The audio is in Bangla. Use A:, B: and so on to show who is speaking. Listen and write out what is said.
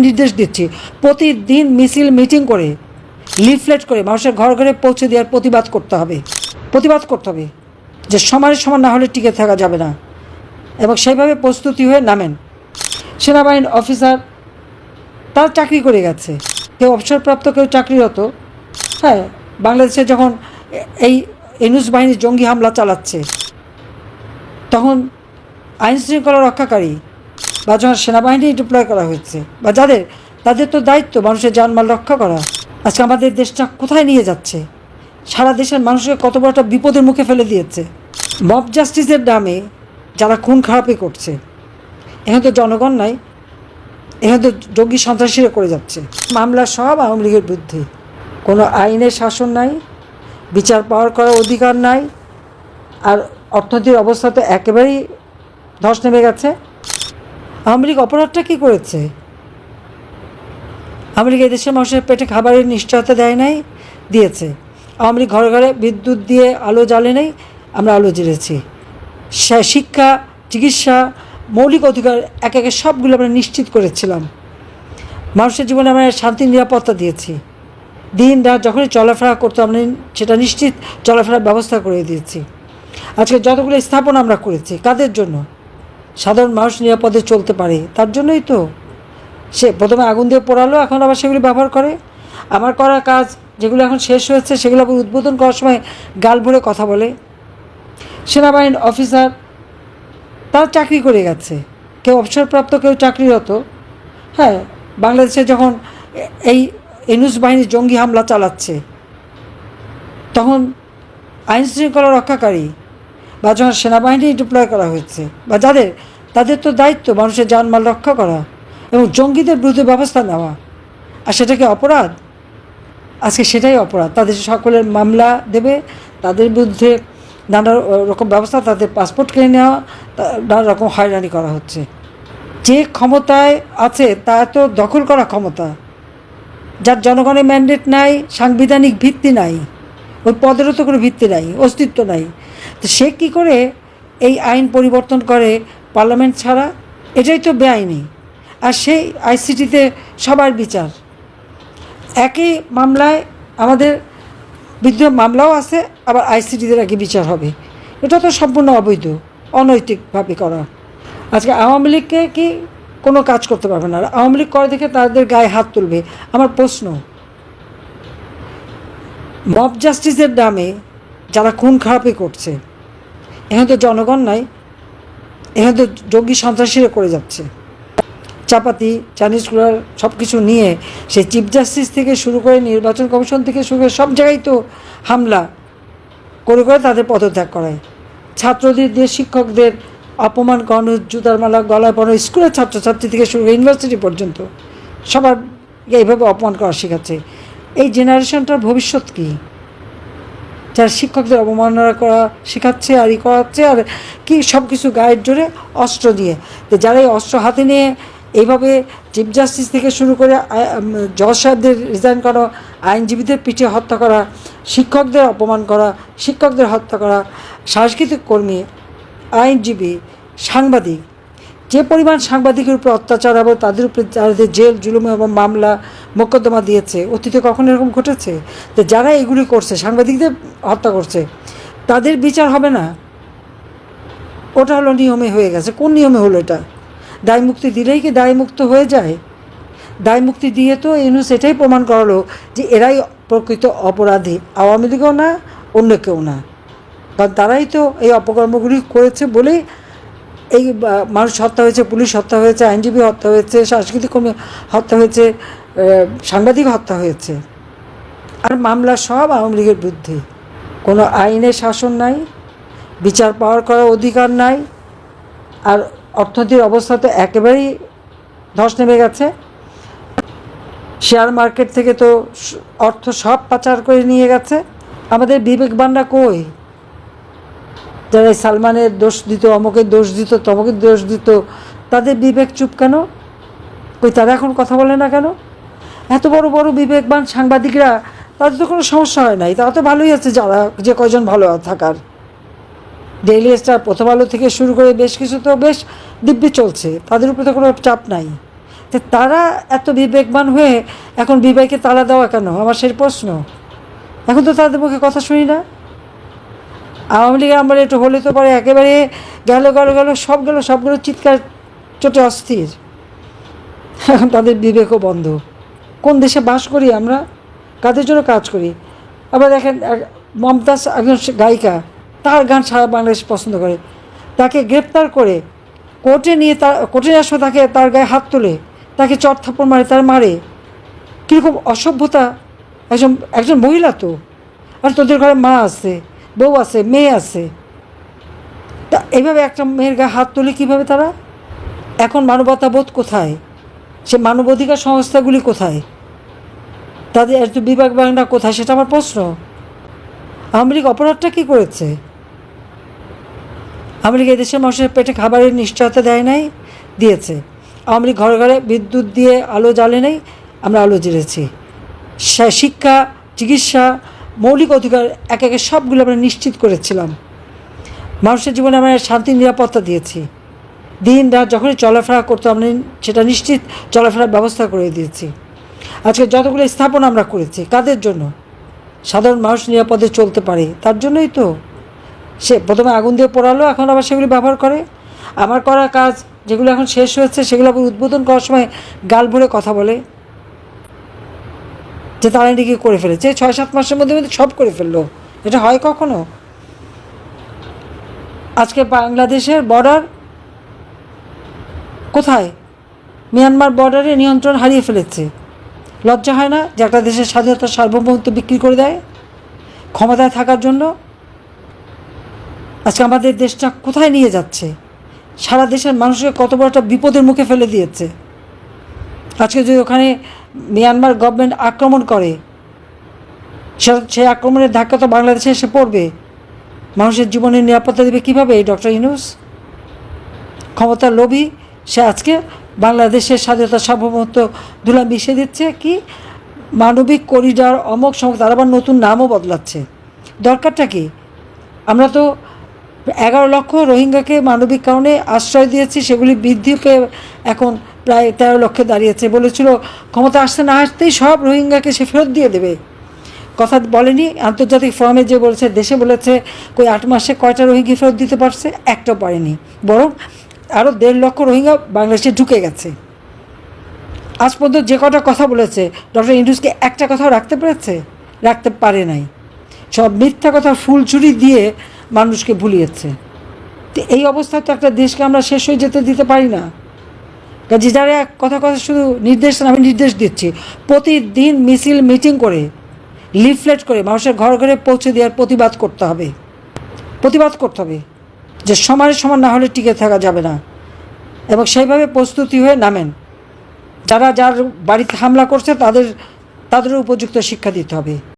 A: নির্দেশ দিচ্ছি। প্রতিদিন মিছিল, মিটিং করে, লিফলেট করে মানুষের ঘর ঘরে পৌঁছে দেওয়ার প্রতিবাদ করতে হবে। প্রতিবাদ করতে হবে। যে সমানের সমান না হলে টিকে থাকা যাবে না। এবং সেইভাবে প্রস্তুতি হয়ে নামেন। সেনাবাহিনীর অফিসার তারা চাকরি করে গেছে। কেউ অবসরপ্রাপ্ত, কেউ চাকরিরত। হ্যাঁ বাংলাদেশে যখন এই এনুস বাহিনী জঙ্গি হামলা চালাচ্ছে, তখন আইন শৃঙ্খলা রক্ষাকারী বা যখন সেনাবাহিনী ডিপ্লয় করা হয়েছে, বা যাদের, তাদের তো দায়িত্ব মানুষের জানমাল রক্ষা করা। আজকে আমাদের দেশটা কোথায় নিয়ে যাচ্ছে? সারা দেশের মানুষকে কত বড় একটা বিপদের মুখে ফেলে দিয়েছে। মব জাস্টিসের নামে যারা খুন খারাপি করছে। এখানে তো জনগণ নাই, এখানে তো জঙ্গি সন্ত্রাসীরা করে যাচ্ছে। মামলা সব আওয়ামী লীগের বিরুদ্ধে। কোনো আইনের শাসন নাই, বিচার পাওয়ার করার অধিকার নাই, আর অর্থনীতির অবস্থা তো একেবারেই ধস নেমে গেছে। লীগ অপরাধটা কী করেছে? লীগ এদেশের মানুষের পেটে খাবারের নিশ্চয়তা দেয় নাই, দিয়েছে। লীগ ঘরে ঘরে বিদ্যুৎ দিয়ে আলো জ্বালে নেই, আমরা আলো জ্বেলেছি। শিক্ষা, চিকিৎসা, মৌলিক অধিকার, এক একে সবগুলো আমরা নিশ্চিত করেছিলাম। মানুষের জীবনে আমরা শান্তি, নিরাপত্তা দিয়েছি। দিন, রাত যখনই চলাফেরা করতো আমরা সেটা নিশ্চিত চলাফেরার ব্যবস্থা করে দিয়েছি। আজকে যতগুলো স্থাপনা আমরা করেছি, কাদের জন্য? সাধারণ মানুষ নিরাপদে চলতে পারে, তার জন্যই তো। সে প্রথমে আগুন দিয়ে পোড়ালো, এখন আবার সেগুলি ব্যবহার করে। আমার করা কাজ যেগুলো এখন শেষ হয়েছে, সেগুলো আবার উদ্বোধন করার সময় গাল ভরে কথা বলে। সেনাবাহিনীর অফিসার তারা চাকরি করে গেছে। কেউ অবসরপ্রাপ্ত, কেউ চাকরিরত। হ্যাঁ বাংলাদেশে যখন এই এনুস বাহিনী জঙ্গি হামলা চালাচ্ছে, তখন আইন শৃঙ্খলা রক্ষাকারী বা যখন সেনাবাহিনী ডিপ্লয় করা হয়েছে। বা যাদের, তাদের তো দায়িত্ব মানুষের জানমাল রক্ষা করা এবং জঙ্গিদের বিরুদ্ধে ব্যবস্থা নেওয়া। আর সেটা কি অপরাধ? আজকে সেটাই অপরাধ। তাদের সকলের মামলা দেবে, তাদের বিরুদ্ধে নানা রকম ব্যবস্থা, তাদের পাসপোর্ট কিনে নেওয়া নানা রকম হয়রানি করা হচ্ছে। যে ক্ষমতায় আছে, তা তো দখল করা ক্ষমতা। যার জনগণের ম্যান্ডেট নাই, সাংবিধানিক ভিত্তি নাই। ওই পদেরও তো কোনো ভিত্তি নাই, অস্তিত্ব নাই। তো সে কী করে এই আইন পরিবর্তন করে পার্লামেন্ট ছাড়া? এটাই তো বেআইনি। আর সেই আইসিটিতে সবার বিচার। একই মামলায় আমাদের বিরুদ্ধে মামলাও আছে, আবার আইসিটিতে নাকি বিচার হবে। এটা তো সম্পূর্ণ অবৈধ, অনৈতিকভাবে করা। আজকে আওয়ামী লীগকে কি কোনো কাজ করতে পারবে না? আওয়ামী লীগ করে দেখে তাদের গায়ে হাত তুলবে। আমার প্রশ্ন মব জাস্টিসের নামে যারা খুন খারাপি করছে, এখানে তো জনগণ নাই, এখানে তো জঙ্গি সন্ত্রাসীরা করে যাচ্ছে। চাপাতি চাইনিজ কুলার সব কিছু নিয়ে সেই চিফ জাস্টিস থেকে শুরু করে নির্বাচন কমিশন থেকে শুরু করে সব জায়গায় তো হামলা করে করে তাদের পদত্যাগ করায়। ছাত্রদের দিয়ে শিক্ষকদের অপমান করানো, জুতার মালা, গলায় পড়ানো স্কুলের ছাত্রছাত্রী থেকে শুরু করে ইউনিভার্সিটি পর্যন্ত সবার এইভাবে অপমান করা শেখাচ্ছে। এই জেনারেশনটার ভবিষ্যৎ কী? যারা শিক্ষকদের অবমাননা করা শেখাচ্ছে আর ই করাচ্ছে আর কি সব কিছু গায়ের জোরে অস্ত্র দিয়ে। যারা এই অস্ত্র হাতে নিয়ে এইভাবে চিফ জাস্টিস থেকে শুরু করে জজ সাহেবদের রিজাইন করা, আইনজীবীদের পিঠে হত্যা করা, শিক্ষকদের অপমান করা, শিক্ষকদের হত্যা করা, সাংস্কৃতিক কর্মী, আইনজীবী, সাংবাদিক যে পরিমাণ সাংবাদিকের উপর অত্যাচার এবং তাদের উপরে যাদের জেল, জুলুম এবং মামলা মোকদ্দমা দিয়েছে। অতীতে কখনো এরকম ঘটেছে? তো যারা এগুলি করছে, সাংবাদিকদের হত্যা করছে, তাদের বিচার হবে না? ওটা হলো নিয়মে হয়ে গেছে। কোন নিয়মে হলো এটা? দায় মুক্তি দিলেই কি দায় মুক্ত হয়ে যায়? দায় মুক্তি দিয়ে তো ইনু সেটাই প্রমাণ করালো যে এরাই প্রকৃত অপরাধী। আওয়ামী লীগও না, অন্য কেউ না। কারণ তারাই তো এই অপকর্মগুলি করেছে বলেই এই মানুষ হত্যা হয়েছে, পুলিশ হত্যা হয়েছে, আইনজীবী হত্যা হয়েছে, সাংস্কৃতিক কর্মী হত্যা হয়েছে সাংবাদিক হত্যা হয়েছে। আর মামলা সব আওয়ামী লীগের বিরুদ্ধে। কোনো আইনের শাসন নাই, বিচার পাওয়ার করার অধিকার নাই, আর অর্থনীতির অবস্থা তো একেবারেই ধস নেমে গেছে। শেয়ার মার্কেট থেকে তো অর্থ সব পাচার করে নিয়ে গেছে। আমাদের বিবেকবানরা কই? যারা সালমানের দোষ দিত, অমুকের দোষ দিত, তমকের দোষ দিত, তাদের বিবেক চুপ কেন? কই তারা এখন কথা বলে না কেন? এত বড় বড় বিবেকবান সাংবাদিকরা, তাদের তো কোনো সমস্যা হয় নাই। তারা তো ভালোই আছে যারা, যে কয়জন ভালো থাকার। ডেইলি স্টার প্রথম আলো থেকে শুরু করে বেশ কিছু তো বেশ দিব্যি চলছে, তাদের উপরে তো কোনো চাপ নাই। তো তারা এত বিবেকবান হয়ে এখন বিবেকে তালা দেওয়া কেন? আমার সেই প্রশ্ন। এখন তো তাদের মুখে কথা শুনি না। আওয়ামী লীগের আমরা একটু হলে তো পরে একেবারে গেল গেল গেল, সব গেল, সবগুলো চিৎকার চোটে অস্থির। এখন তাদের বিবেকও বন্ধ। কোন দেশে বাস করি আমরা? কাদের জন্য কাজ করি? আবার দেখেন মমতাজ একজন গায়িকা, তার গান সারা বাংলাদেশ পছন্দ করে। তাকে গ্রেপ্তার করে কোর্টে নিয়ে তার কোর্টে নেওয়ার তাকে তার গায়ে হাত তোলে, তাকে চট থাপ্পড় মারে, তার মারে। কীরকম অসভ্যতা। একজন একজন মহিলা তো। আর তোদের ঘরে মা আছে। বউ আছে, মেয়ে আছে। তা এইভাবে একটা মেয়ের গায়ে হাত তোলে কীভাবে তারা? এখন মানবতাবোধ কোথায়? সে মানবাধিকার সংস্থাগুলি কোথায়? তাদের এত বিভাগ বাংলা কোথায় সেটা আমার প্রশ্ন। লীগ অপরাধটা কী করেছে? লীগ এদেশের মানুষের পেটে খাবারের নিশ্চয়তা দেয় নাই, দিয়েছে। লীগ ঘরে ঘরে বিদ্যুৎ দিয়ে আলো জ্বালে নাই, আমরা আলো জ্বেলেছি। শিক্ষা, চিকিৎসা মৌলিক অধিকার এক একে সবগুলো আমরা নিশ্চিত করেছিলাম। মানুষের জীবনে আমরা শান্তি, নিরাপত্তা দিয়েছি। দিন, রাত যখনই চলাফেরা করতো আমরা সেটা নিশ্চিত চলাফেরার ব্যবস্থা করে দিয়েছি। আজকে যতগুলো স্থাপনা আমরা করেছি, কাদের জন্য? সাধারণ মানুষ নিরাপদে চলতে পারে, তার জন্যই তো। সে প্রথমে আগুন দিয়ে পোড়ালো, এখন আবার সেগুলি ব্যবহার করে। আমার করা কাজ যেগুলো এখন শেষ হয়েছে, সেগুলো আবার উদ্বোধন করার সময় গাল ভরে কথা বলে। যে তারা নাকি করে ফেলেছে, ছয় সাত মাসের মধ্যে মধ্যে সব করে ফেলল। এটা হয় কখনো? আজকে বাংলাদেশের বর্ডার কোথায়? মিয়ানমার বর্ডারে নিয়ন্ত্রণ হারিয়ে ফেলেছে। লজ্জা হয় না যে একটা দেশের স্বাধীনতা সার্বভৌমত্ব বিক্রি করে দেয়? ক্ষমতায় থাকার জন্য? আজকে আমাদের দেশটা কোথায় নিয়ে যাচ্ছে? সারা দেশের মানুষকে কত বড় একটা বিপদের মুখে ফেলে দিয়েছে। আজকে যদি ওখানে মিয়ানমার গভর্নমেন্ট আক্রমণ করে। সে- সেই আক্রমণের ধাক্কা তো বাংলাদেশে এসে পড়বে। মানুষের জীবনের নিরাপত্তা দেবে কীভাবে, এই ডক্টর ইনুস ক্ষমতার লোভী, সে আজকে বাংলাদেশের স্বাধীনতা সার্বভৌমত্ব ধুলা মিশিয়ে দিচ্ছে কি? মানবিক করিডর অমক সমক তার আবার নতুন নামও বদলাচ্ছে। দরকারটা কি? আমরা তো এগারো লক্ষ রোহিঙ্গাকে মানবিক কারণে আশ্রয় দিয়েছি, সেগুলি বৃদ্ধি পেয়ে এখন প্রায় তেরো লক্ষে দাঁড়িয়েছে। বলেছিল, ক্ষমতা আসতে না আসতেই সব রোহিঙ্গাকে সে ফেরত দিয়ে দেবে। কথা বলেনি, আন্তর্জাতিক ফোরামে যে বলেছে, দেশে বলেছে, কই আট মাসে কয়টা রোহিঙ্গা ফেরত দিতে পারছে? একটাও পারেনি। বরং আরও দেড় লক্ষ রোহিঙ্গা বাংলাদেশে ঢুকে গেছে। আজ পর্যন্ত যে কটা কথা বলেছে, ডক্টর ইন্ডুসকে একটা কথাও রাখতে পেরেছে? রাখতে পারে নাই। সব মিথ্যা কথা ফুল চুরি দিয়ে মানুষকে ভুলিয়েছে। তো এই অবস্থায় তো একটা দেশকে আমরা শেষ হয়ে যেতে দিতে পারি না। কাজে যারা কথা কথা শুধু নির্দেশ, আমি নির্দেশ দিচ্ছি, প্রতিদিন মিছিল মিটিং করে লিফলেট করে মানুষের ঘর ঘরে পৌঁছে দেওয়ার প্রতিবাদ করতে হবে। প্রতিবাদ করতে হবে যে সমানের সমান না হলে টিকে থাকা যাবে না। এবং সেইভাবে প্রস্তুতি হয়ে নামেন। যারা যার বাড়িতে হামলা করছে, তাদের, তাদেরও উপযুক্ত শিক্ষা দিতে হবে।